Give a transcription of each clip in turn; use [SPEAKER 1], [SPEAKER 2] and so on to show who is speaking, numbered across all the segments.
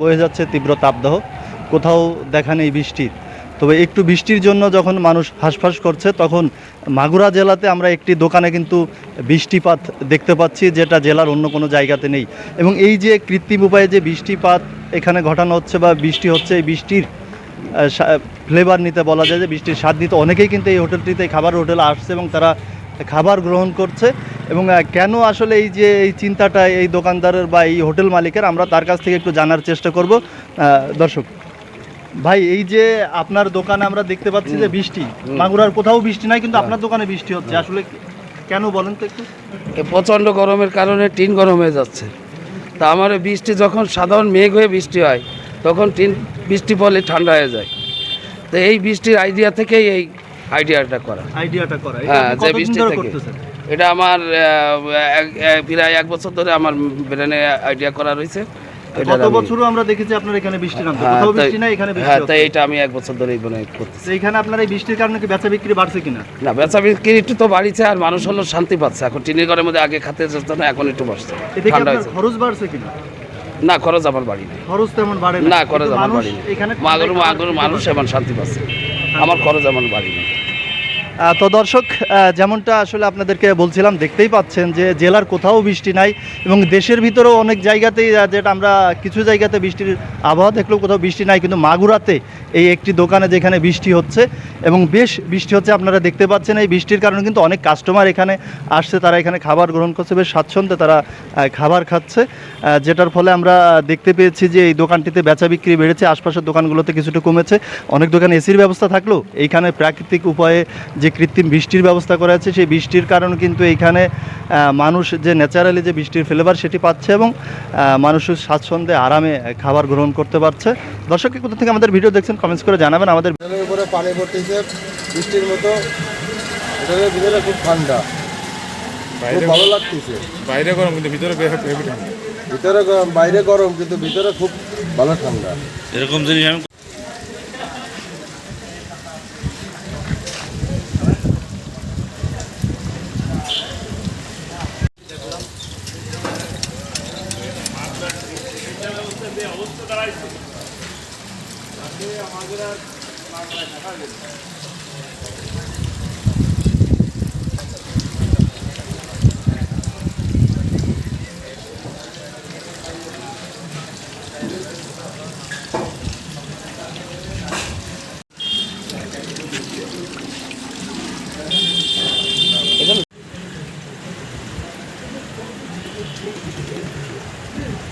[SPEAKER 1] বয়ে যাচ্ছে তীব্র তাপদাহ। কোথাও দেখা নেই বৃষ্টির তবে একটু বৃষ্টির জন্য যখন মানুষ হাঁসফাঁস করছে, তখন মাগুরা জেলাতে আমরা একটি দোকানে কিন্তু বৃষ্টিপাত দেখতে পাচ্ছি, যেটা জেলার অন্য কোনো জায়গাতে নেই। এবং এই যে কৃত্রিম উপায়ে যে বৃষ্টিপাত এখানে ঘটানো হচ্ছে বা বৃষ্টি হচ্ছে, এই বৃষ্টির ফ্লেভার নিতে বলা যায় যে বৃষ্টির স্বাদ নিতে। অনেকেই কিন্তু এই হোটেলটিতে খাবার হোটেলে আসছে এবং তারা খাবার গ্রহণ করছে এবং কেন আসলে এই যে এই চিন্তাটা এই দোকানদারের বা এই হোটেল মালিকের আমরা তার কাছ থেকে একটু জানার চেষ্টা করব। দর্শক ভাই এই যে আপনার দোকানে আমরা দেখতে পাচ্ছি যে বৃষ্টি মাগুরার কোথাও বৃষ্টি নাই কিন্তু আপনার দোকানে বৃষ্টি হচ্ছে। আসলে কেন বলেন তো একটু?
[SPEAKER 2] প্রচণ্ড গরমের কারণে টিন গরম হয়ে যাচ্ছে। তা আমার বৃষ্টি যখন সাধারণ মেঘ হয়ে বৃষ্টি হয় তখন টিন বৃষ্টি পড়লে ঠান্ডা হয়ে যায়। তো এই বৃষ্টির আইডিয়া থেকেই এই আইডিয়াটা করা।
[SPEAKER 1] আইডিয়াটা করা।
[SPEAKER 2] হ্যাঁ যে বৃষ্টি থেকে? এটা আমার প্রায় এক বছর ধরে আমার ব্রেনে আইডিয়া করা রয়েছে।
[SPEAKER 1] গত বছরও আমরা দেখেছি আপনার এখানে বৃষ্টি নামছে।
[SPEAKER 2] হ্যাঁ,
[SPEAKER 1] কোথাও বৃষ্টি নাই এখানে বৃষ্টি
[SPEAKER 2] হ্যাঁ তাই এটা আমি এক বছর মানে করতেছি।
[SPEAKER 1] আপনার এই বৃষ্টির কারণে কি বেচা বিক্রি বাড়ছে কিনা?
[SPEAKER 2] না বেচা বিক্রি একটু তো বাড়িছে আর মানুষ হলো শান্তি পাচ্ছে। এখন টিনের ঘরের মধ্যে আগে খাতে যেত না এখন একটু ঠান্ডা হয়েছে।
[SPEAKER 1] খরচ বাড়ছে কিনা?
[SPEAKER 2] না খরচ আমার বাড়ি নেই।
[SPEAKER 1] খরচ তেমন বাড়ে
[SPEAKER 2] না। খরচ আমার বাড়ি নেই।
[SPEAKER 1] এখানে
[SPEAKER 2] মানুষ
[SPEAKER 1] খেতে
[SPEAKER 2] এমন শান্তি পাচ্ছে। আমার খরচ আমার বাড়ি
[SPEAKER 1] আহ, তো দর্শক যেমনটা আসলে আপনাদেরকে বলছিলাম, দেখতেই পাচ্ছেন যে জেলার কোথাও বৃষ্টি নাই এবং দেশের ভিতরেও অনেক জায়গাতেই যেটা আমরা কিছু জায়গাতে বৃষ্টির আবহাওয়া দেখলেও কোথাও বৃষ্টি নাই, কিন্তু মাগুরাতে এই একটি দোকানে যেখানে বৃষ্টি হচ্ছে এবং বেশ বৃষ্টি হচ্ছে, আপনারা দেখতে পাচ্ছেন এই বৃষ্টির কারণে কিন্তু অনেক কাস্টমার এখানে আসছে, তারা এখানে খাবার গ্রহণ করছে, বেশ স্বাচ্ছন্দ্যে তারা খাবার খাচ্ছে যেটার ফলে আমরা দেখতে পেয়েছি যে এই দোকানটিতে বেচা বিক্রি বেড়েছে, আশপাশের দোকানগুলোতে কিছুটা কমেছে, অনেক দোকানে এসির ব্যবস্থা থাকলেও এইখানে প্রাকৃতিক উপায়ে যে কৃত্রিম বৃষ্টির ব্যবস্থা করা আছে সেই বৃষ্টির কারণে কিন্তু এইখানে মানুষ যে ন্যাচারালি যে বৃষ্টির ফ্লেভার সেটি পাচ্ছে এবং মানুষের স্বাচ্ছন্দ্যে আরামে খাবার গ্রহণ করতে পারছে। দর্শক কোথা থেকে আমাদের ভিডিও দেখছেন কমেন্টস করে জানাবেন। আমাদের
[SPEAKER 3] উপরে পানি পড়তেছে বৃষ্টির মতো। ভিতরে খুব ঠান্ডা। খুব ভালো লাগতেছে।
[SPEAKER 4] বাইরে গরম কিন্তু ভিতরে
[SPEAKER 3] ভিতরে গরম বাইরে গরম কিন্তু ভিতরে খুব ভালো ঠান্ডা।
[SPEAKER 4] এরকম জিনিস আমি
[SPEAKER 5] আমাদের আর বাংলায় থাকা যেত
[SPEAKER 2] Thank you.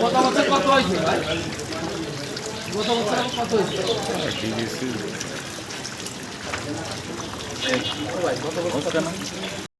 [SPEAKER 4] গত বছর
[SPEAKER 2] কত হয়েছে ভাই? গত বছর কত
[SPEAKER 4] হয়েছে? ভাই গত বছর